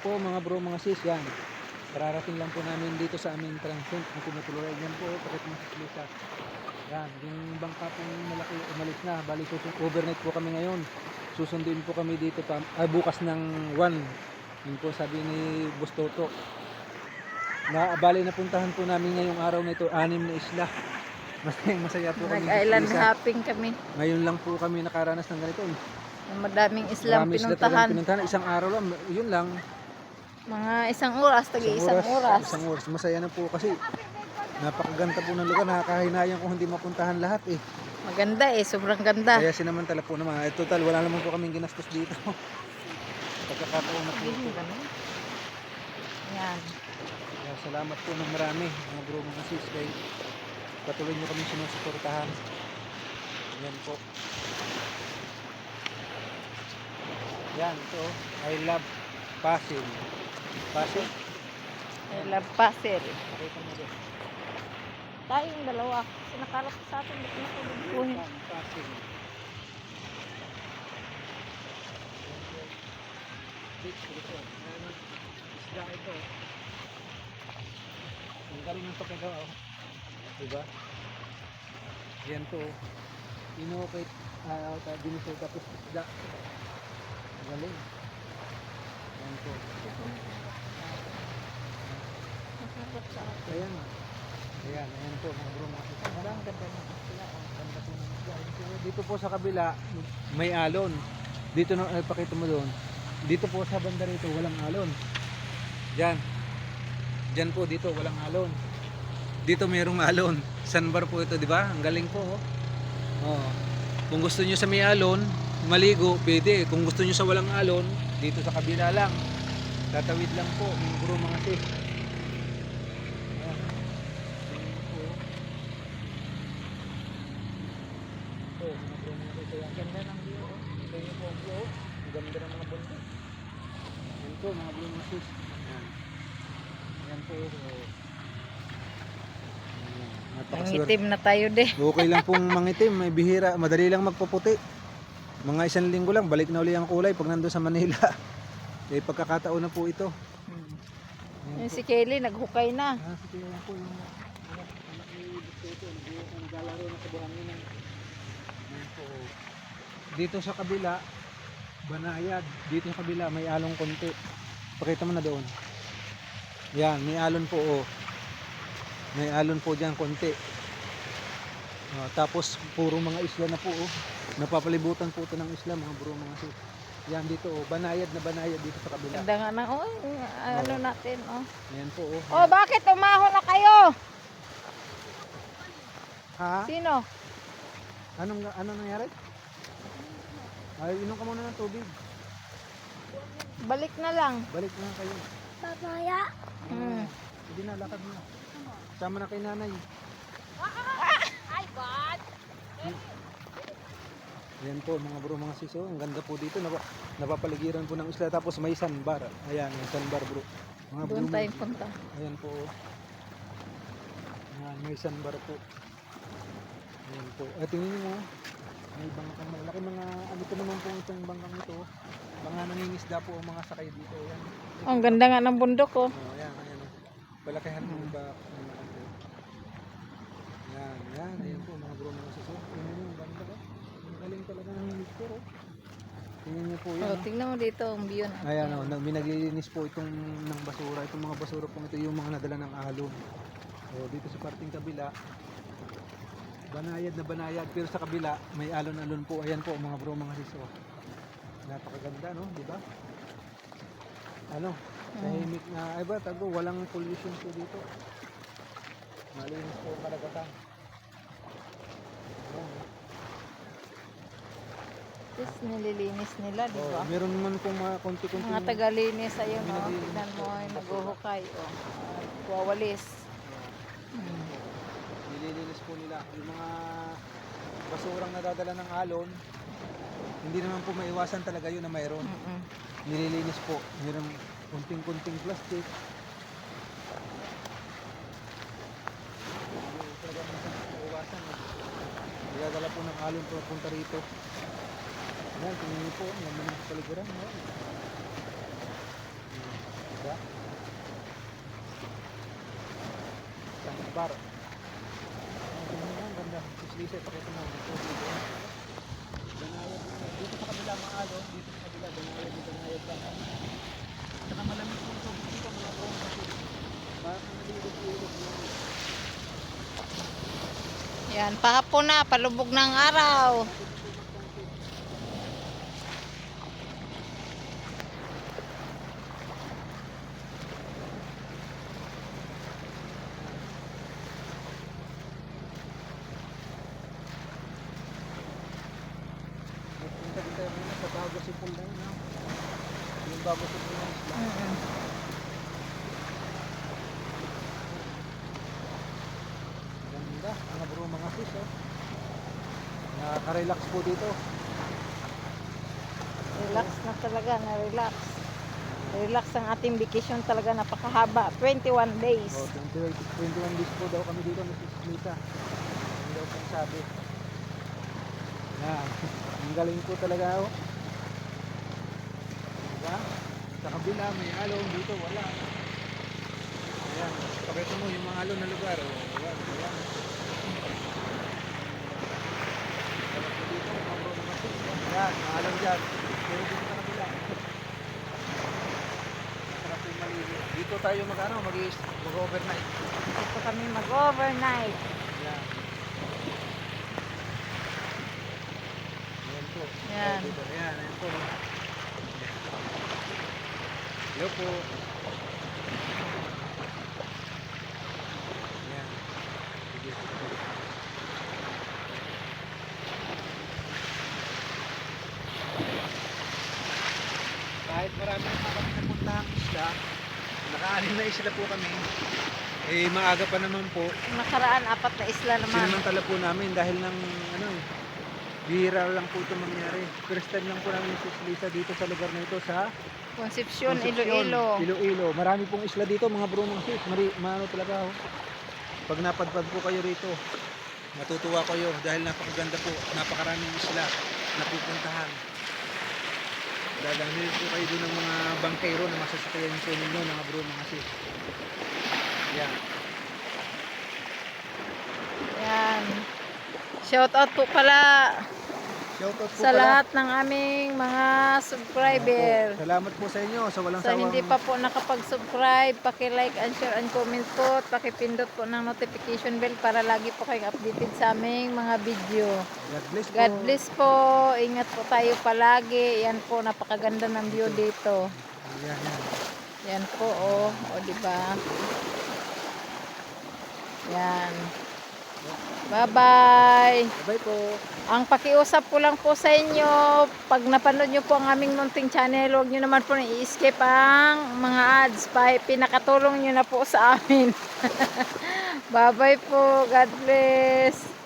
po mga bro, mga sis, yan. Kararating lang po namin dito sa aming transient na tinutuluyan. Yan po, pakit mo sa klisa. Yan, yung bangka pong malaki umalis na. Bali, susun- overnight po kami ngayon. Susunduin po kami dito pa, ah, bukas ng 1. Yun po sabi ni Boss Toto. Na, bali, napuntahan po namin ngayong araw na ito, anim na isla. Masaya, masaya po kami. Nag-island Klisa. hopping kami. Ngayon lang po kami nakaranas ng ganito. Madaming Islam Marami pinuntahan. talagang pinuntahan. Isang araw lang, yun lang. Mga isang oras, tagi isang oras. Isang oras. Masaya na po kasi napakaganda po ng lugar. Nakakahinayang kung hindi mapuntahan lahat eh. Maganda eh, sobrang ganda. Kaya sinamantala po naman. Eh, total, wala naman po kaming ginastos dito. Pagkakataon na po ito. Yan. Kaya salamat po ng marami mga bro mga sis kay patuloy nyo kami sinusuportahan. Yan po. Yan, ito. I love Pasil. Pakita mo doon. Tayong dalawa. Sinakarap sa atin. Ba't nakulubuhin? Pasil. Beach ito. Isda ito. Ang galing ng pagkagawa. oh. Diba? Yan to. Inokit. Ah, uh, ginuso tapos isda. Ang Galing. Yan po. Nakarap sa atin. Ayan. Ayan, ayan po mga bro. Ang ganda isla. po ng isda. Dito, po sa kabila, may alon. Dito na, eh, pakita mo doon. Dito po sa banda rito, walang alon. Diyan. Diyan po, dito, walang alon. Dito mayroong alon. Sandbar po ito, di ba? Ang galing po, oh. Kung gusto nyo sa may alon, maligo, pwede. Kung gusto nyo sa walang alon, dito sa kabila lang. Tatawid lang po, mga bro, mga sis. Oh. Ayan. Ganda ng view. oh. Ito yung po bro. Ang ganda ng mga bundok. Yan po mga bro mga sis. Yan. Yan po. Oh. Nangitim na tayo de. Okay lang pong mangitim. May bihira. Madali lang magpuputi. Mga isang linggo lang. Balik na uli ang kulay pag nandun sa Manila. Eh pagkakataon na po ito. Yung po. si Kelly, naghukay na. Ah, po yung naglalaro na sa buhangin ng Yan po. Dito sa kabila, banayad. Dito sa kabila, may along konti. Pakita mo na doon. Yan, may alon po oh. May alon po diyan konti. Ah, tapos puro mga isla na po oh. Napapalibutan po ito ng isla mga bro mga sis. Yan dito oh, banayad na banayad dito sa kabila. Ganda nga na. Oh, ano natin. Oh. Yan po oh. oh, bakit umahon na kayo? Ha? Sino? Anong anong nangyari? Ay, inom ka muna ng tubig. Balik na lang. Balik na kayo. Papaya. Hmm. Hindi na, lakad na. Sama na kay nanay. Ay, God. Ayan po mga bro, mga siso. Ang ganda po dito. Napa, napapaligiran po ng isla. Tapos may sandbar. Ayan, may sandbar bro. Mga bro. Doon tayo punta. Ayan po. Ayan, may sandbar po. Ayan po. At tingnan nyo mo. May bangkang malaki mga ano po naman po itong bangkang ito. Mga nangingisda po ang mga sakay dito. Ayan. Oh, ang ganda nga ng bundok oh. Oh, ayan, ayan. oh. Palakihan mo ba? Ano, ano. Yan, yan. Ayan po, bro, mga suso. Tingnan nyo, ang ganda ba? Ang galing talaga ng picture, oh. Tingnan nyo po yan. Oh, oh. tingnan mo dito ang view na. Ayan, oh, nag- binaglinis po itong ng basura. Itong mga basura po ito yung mga nadala ng alon. So, dito sa parting kabila, banayad na banayad. Pero sa kabila, may alon-alon po. Ayan po, mga bro, mga sis. Oh. Napakaganda, no? Di ba? Ano? Tahimik na, ay ba, tago, walang pollution po dito. Malinis po ang kalagatan. Ayan, oh. Tapos nililinis nila, di Oh, ba? meron naman pong mga konti-konti. Mga tagalinis ayun oh. Nililinis Tignan mo po. ay naghuhukay oh. Kuwawalis. Hmm. nililinis po nila yung mga basurang nadadala ng alon hindi naman po maiwasan talaga yun na mayroon Mm-mm. nililinis po mayroong kunting-kunting plastic talaga maiwasan. Nagdadala po ng alon po punta rito yan tingnan niyo po ang laman ng paligiran no? Diba? Sandbar. Ang ganda nga, ang ganda. Sislisa, pakita mo. Ito, dito. Banayad dito. Dito sa kabila maalo, dito sa kabila banayad, dito banayad lang. Saka malamig po ito. Dito mga buong kasi. Parang nalilog-ilog lang. Yan, pahapon na, palubog ng araw. Punta din tayo muna sa bago si Paul na yun. no? Yung bago na isla. Mm-mm. Ganda. Mga bro, mga fish. Oh. Nakaka-relax po dito. Relax na talaga, na-relax. Relax ang ating vacation talaga, napakahaba. 21 days. Oh, 21, 21 days po daw kami dito, Mrs. Lita. Ano daw pong sabi. Yan. Ang galing po talaga oh. Diba? Sa kabila may alon, dito wala. Ayan. Pakita mo yung mga alon na lugar. Oh. Ayan, ayan. Ayan, alon dyan. Pero dito sa kabila. Sarap yung maligo. Dito tayo mag ano, mag mag-overnight. Dito kami mag-overnight. Yan. Ayan po. Yan. Dito. Ayan, ayan po. Hello po. Ayan. Kahit marami na kami napuntahang isla, nakaanin na isla po kami. Eh, maaga pa naman po. Nakaraan, apat na isla naman. Sinamantala po namin dahil ng ano eh, bihira lang po ito mangyari. First time lang po namin si Lisa dito sa lugar na ito sa Concepcion, Concepcion, Iloilo. Iloilo. Marami pong isla dito mga mga sis. Mari, maano talaga oh. Pag napadpad po kayo rito, matutuwa kayo dahil napakaganda po. Napakaraming isla na pupuntahan. Dadalhin po kayo doon ng mga bangkero na masasakayan po ninyo mga mga sis. Yan. Yan. Shout out po pala Shoutout po sa pala. lahat ng aming mga subscriber. Opo. Salamat po sa inyo sa walang Sa sawang hindi pa po nakapag-subscribe, paki-like and share and comment po, at paki-pindot po ng notification bell para lagi po kayong updated sa aming mga video. God bless po. God bless po. Ingat po tayo palagi. Yan po, napakaganda ng view dito. Yan, yan. Yan po, oh. O, di ba? Yan. Bye-bye. Bye po. Ang pakiusap ko lang po sa inyo, pag napanood nyo po ang aming munting channel, huwag nyo naman po na i-skip ang mga ads. Pa, pinakatulong nyo na po sa amin. Bye-bye po. God bless.